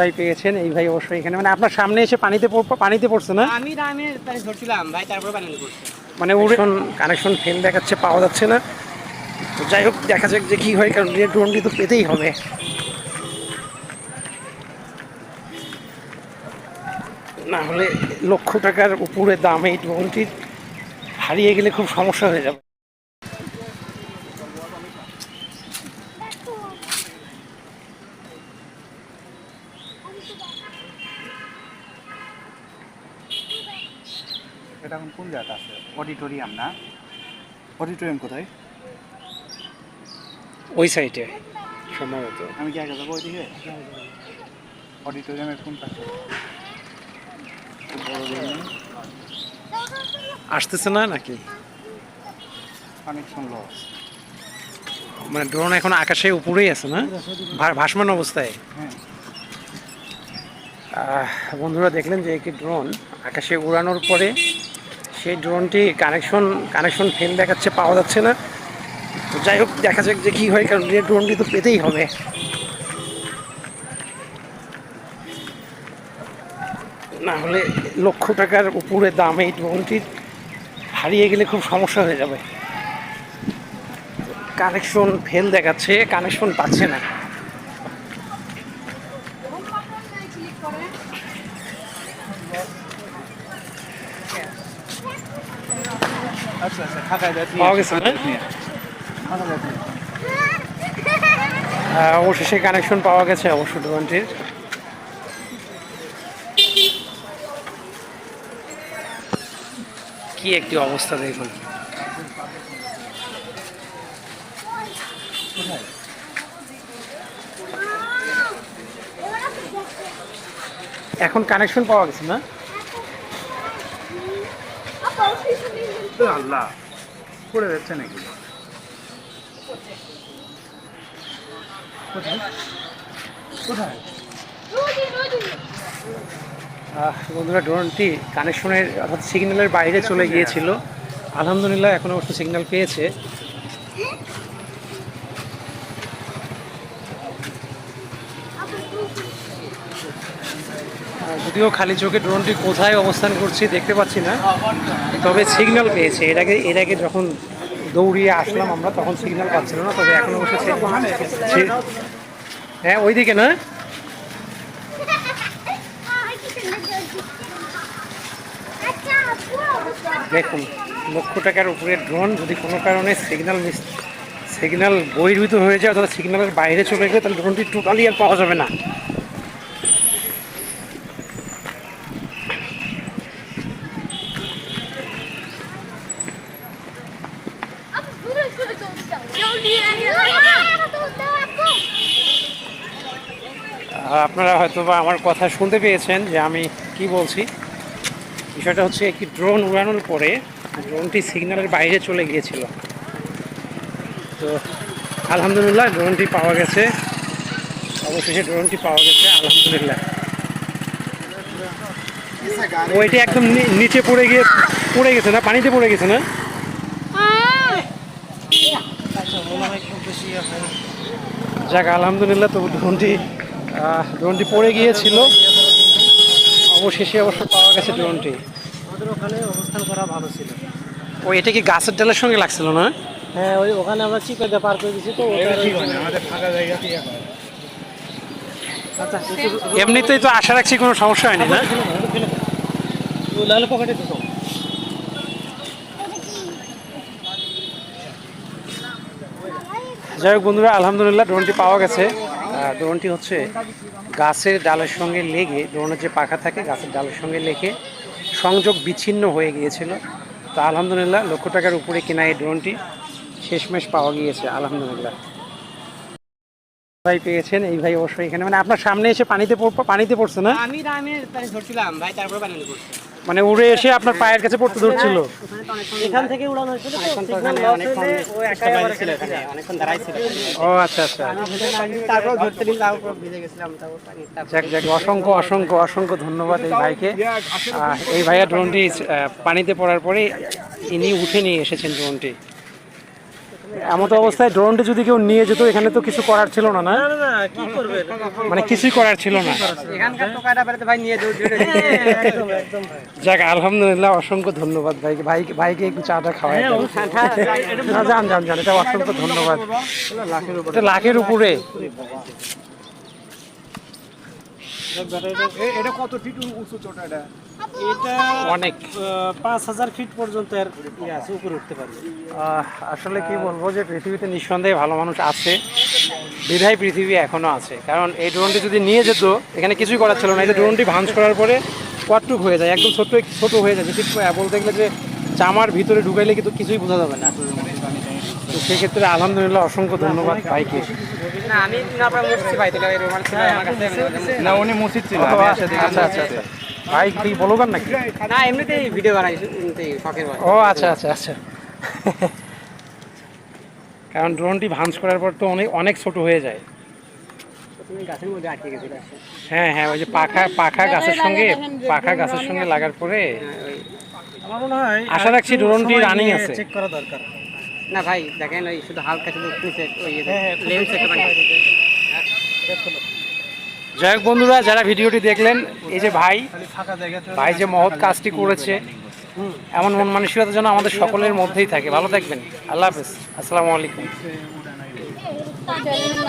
ভাই পেয়েছেন এই ভাই অবশ্যই এখানে। মানে আপনার সামনে এসে পানিতে পানিতে পড়ছে না? আমি রামে পানি ধরছিলাম ভাই তারপরে পানি করছে মানে উড়ে কানেকশন ফেল দেখাচ্ছে পাওয়া যাচ্ছে না। তো যাই হোক দেখা যাক যে কি হয় কারণ ড্রোনটি তো পেতেই হবে। না হলে লক্ষ টাকার উপরে দাম এই ড্রোনটির হারিয়ে গেলে খুব সমস্যা হয়ে যাবে। এটা এখন কোন জায়গা আছে? অডিটোরিয়াম না? অডিটোরিয়াম কোথায়? ওই সাইডে সম্ভবত। আমি কি আগে যাব ওইদিকে? অডিটোরিয়ামের কোন পাশে? আসতেছে না নাকি? Connection loss. মানে ড্রোন এখন আকাশে উপরেই আছে না? ভাসমান অবস্থায়? হ্যাঁ। বন্ধুরা দেখলেন যে একটি ড্রোন আকাশে উড়ানোর পরে সেই ড্রোনটি কানেকশন কানেকশন ফেল দেখাচ্ছে, পাওয়া যাচ্ছে না। তো যাই হোক, দেখা যাক যে কী হয়, কারণ ড্রোনটি তো পেতেই হবে। না হলে লক্ষ টাকার উপরে দাম এই ড্রোনটির হারিয়ে গেলে খুব সমস্যা হয়ে যাবে। কানেকশন ফেল দেখাচ্ছে কানেকশন পাচ্ছে না। আচ্ছা আচ্ছা পাওয়া গেছে না? অবশেষে কানেকশন পাওয়া গেছে অবশ্য দোকানটির। কি একটি অবস্থা দেখুন। এখন কানেকশন পাওয়া গেছে না? তো আল্লাহ, পড়ে যাচ্ছে নাকি? কোথায়? বন্ধুরা, ড্রোনটি কানেকশনের অর্থাৎ সিগন্যালের বাইরে চলে গিয়েছিল। আলহামদুলিল্লাহ, এখন অবশ্য সিগন্যাল পেয়েছে। যদিও খালি চোখে ড্রোনটি কোথায় অবস্থান করছে দেখতে পাচ্ছি না, তবে সিগন্যাল পেয়েছে। এর আগে যখন দৌড়িয়ে আসলাম আমরা, তখন সিগন্যাল পাচ্ছিল না, তবে এখন অবশ্য সি- হ্যাঁ ওইদিকে না? দেখুন, লক্ষ টাকার উপরে ড্রোন যদি কোনো কারণে সিগন্যাল মিস সিগন্যাল বহির্ভূত হয়ে যায়, অথবা সিগন্যালের বাইরে চলে গেলে, তাহলে ড্রোনটি টোটালি আর পাওয়া যাবে না। আপনারা হয়তো বা আমার কথা শুনতে পেয়েছেন যে আমি কি বলছি। বিষয়টা হচ্ছে একটি ড্রোন উড়ানোর পরে ড্রোনটি সিগন্যালের বাইরে চলে গিয়েছিল। তো আলহামদুলিল্লাহ ড্রোনটি পাওয়া গেছে। অবশেষে ড্রোনটি পাওয়া গেছে আলহামদুলিল্লাহ। ওইটি একদম নিচে পড়ে গিয়ে পড়ে গেছে না? পানিতে পড়ে গেছে না? যাক আলহামদুলিল্লাহ তবু ড্রোনটি ড্রোনটি পড়ে গিয়েছিল। অবশেষে অবশ্য পাওয়া গেছে ড্রোনটি। আমাদের ওখানে অবস্থান করা ভালো ছিল। ও এটা কি গাছের ডালের সঙ্গে লাগছিল না? হ্যাঁ ওই ওখানে আমরা চিকতে পার করে দিছি তো এটা ঠিক না আমাদের ফাঁকা জায়গাতে ইয়ে আচ্ছা এমনিতেই তো আশা রাখছি কোনো সমস্যা হয়নি না? লাল পকেটে ঢুকো যাই হোক বন্ধুরা আলহামদুলিল্লাহ ড্রোনটি পাওয়া গেছে। ড্রোনটি হচ্ছে গাছের ডালের সঙ্গে লেগে ড্রোনের যে পাখা থাকে, গাছের ডালের সঙ্গে লেগে সংযোগ বিচ্ছিন্ন হয়ে গিয়েছিল। তো আলহামদুলিল্লাহ, লক্ষ টাকার উপরে কেনা এই ড্রোনটি শেষমেশ পাওয়া গিয়েছে, আলহামদুলিল্লাহ। ভাই পেয়েছেন, এই ভাই অবশ্যই এখানে। মানে আপনার সামনে এসে পানিতে পানিতে পড়ছে না? আমি ধরছিলাম, ভাই তারপরে পানি করছে মানে উড়ে এসে আপনার পায়ের কাছে পড়তে ধরছিল এখান থেকে উড়ানো হয়েছিল ও একাই আবার ছিল এখানে অনেকক্ষণ দাঁড়াই ছিল। ও আচ্ছা আচ্ছা। তারপর ধরতে ভিজে গেছিলাম যাক যাক অসংখ্য অসংখ্য অসংখ্য ধন্যবাদ এই ভাইকে। এই ভাইয়া ড্রোনটি পানিতে পড়ার পরে ইনি উঠে নিয়ে এসেছেন ড্রোনটি এমন তো অবস্থায় ড্রোনটি যদি কেউ নিয়ে যেত এখানে তো কিছু করার ছিল না না? না না না কি করবে? মানে কিছুই করার ছিল না। ভাই যাক আলহামদুলিল্লাহ অসংখ্য ধন্যবাদ ভাইকে। ভাই ভাইকে একটু চাটা খাওয়াই জান দেন। না, যান যান যান এটা অসংখ্য ধন্যবাদ। এটা লাখের উপরে। এটা কত ফিট উঁচু চোটা এটা? এটা অনেক। পাঁচ হাজার ফিট পর্যন্ত এর ইয়ে আছে উপরে উঠতে পারবে। আসলে কি বলব যে পৃথিবীতে নিঃসন্দেহে ভালো মানুষ আছে বিধায় পৃথিবী এখনও আছে। কারণ এই ড্রোনটি যদি নিয়ে যেত এখানে কিছুই করার ছিল না। এই ড্রোনটি ভাঞ্জ করার পরে কটটুক হয়ে যায় একদম ছোট ছোট হয়ে যায়। ঠিক বলতে গেলে যে চামার ভিতরে ঢুকাইলে কিন্তু কিছুই বোঝা যাবে না। তো সেক্ষেত্রে আলহামদুলিল্লাহ অসংখ্য ধন্যবাদ ভাইকে। না আমি ভাই না উনি মসজিদ ছিল আচ্ছা আচ্ছা আচ্ছা। ভাই কি বলবেন নাকি? না এমনিতেই ভিডিও বানাই শখের ও আচ্ছা আচ্ছা আচ্ছা। কারণ ড্রোনটি ভাঞ্জ করার পর তো অনেক অনেক ছোট হয়ে যায়। হ্যাঁ হ্যাঁ ওই যে পাখা পাখা গাছের সঙ্গে পাখা গাছের সঙ্গে লাগার পরে হয় আশা রাখছি ড্রোনটি রানিং আছে। চেক করা দরকার। না ভাই দেখেন ওই শুধু হালকা শুধু নিচে ওই লেন্স একটা যাই হোক বন্ধুরা যারা ভিডিওটি দেখলেন এই যে ভাই ভাই যে মহৎ কাজটি করেছে এমন মন মানসিকতা যেন আমাদের সকলের মধ্যেই থাকে। ভালো থাকবেন। আল্লাহ হাফেজ। আসসালামু আলাইকুম।